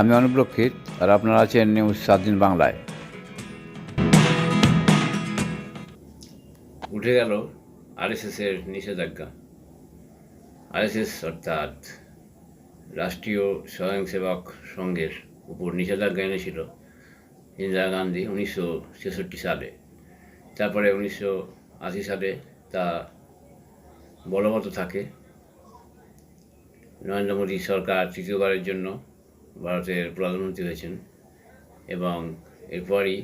আমি অনুপ্রক্ষিত আর আপনারা আছেন নিউজ সাত দিন বাংলায়। উঠে গেল আরএসএসের নিষেধাজ্ঞা। আরএসএস অর্থাৎ রাষ্ট্রীয় স্বয়ংসেবক সংঘের উপর নিষেধাজ্ঞা এনেছিল ইন্দিরা গান্ধী উনিশশো ছেষট্টি সালে। তারপরে উনিশশো আশি সালে তা বলবৎ থাকে। নরেন্দ্র মোদী সরকার তৃতীয়বারের জন্য ভারতের প্রধানমন্ত্রী হয়েছেন এবং এরপরই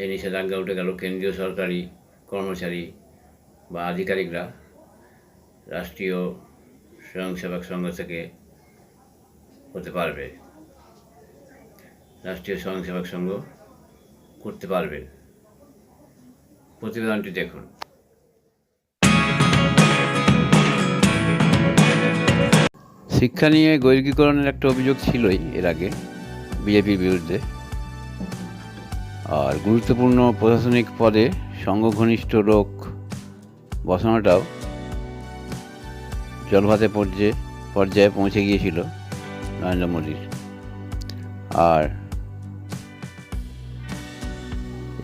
এই নিষেধাজ্ঞা উঠে গেল কেন্দ্রীয় সরকারি কর্মচারী বা আধিকারিকরা রাষ্ট্রীয় স্বয়ংসেবক সংঘ থেকে হতে পারবে। রাষ্ট্রীয় স্বয়ংসেবক সংঘ করতে পারবে। প্রতিবেদনটি দেখুন। শিক্ষা নিয়ে গৈরিকীকরণের একটা অভিযোগ ছিলই এর আগে, বিজেপির বিরুদ্ধে। আর গুরুত্বপূর্ণ প্রশাসনিক পদে সংঘঘনিষ্ঠ লোক বসানোটাও জলভাতে পর্যায়ে পর্যায়ে পৌঁছে গিয়েছিল নরেন্দ্র মোদীর। আর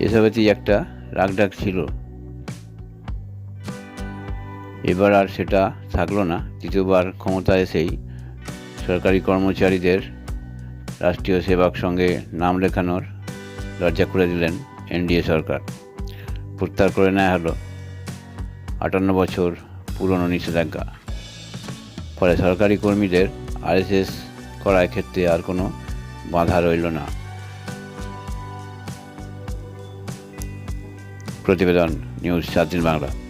এসবেতেই একটা রাগডাক ছিল। এবার আর সেটা থাকল না, তৃতীয়বার ক্ষমতা এসেই সরকারি কর্মচারীদের রাষ্ট্রীয় সেবক সঙ্গে নাম লেখানোর দরজা খুলে দিলেন এনডিএ সরকার। প্রত্যাহার করে নেওয়া হলো আটান্ন বছর পুরনো নিষেধাজ্ঞা। ফলে সরকারি কর্মীদের আরএসএস করার ক্ষেত্রে আর কোনো বাধা রইল না। প্রতিবেদন নিউজ সাত দিন বাংলা।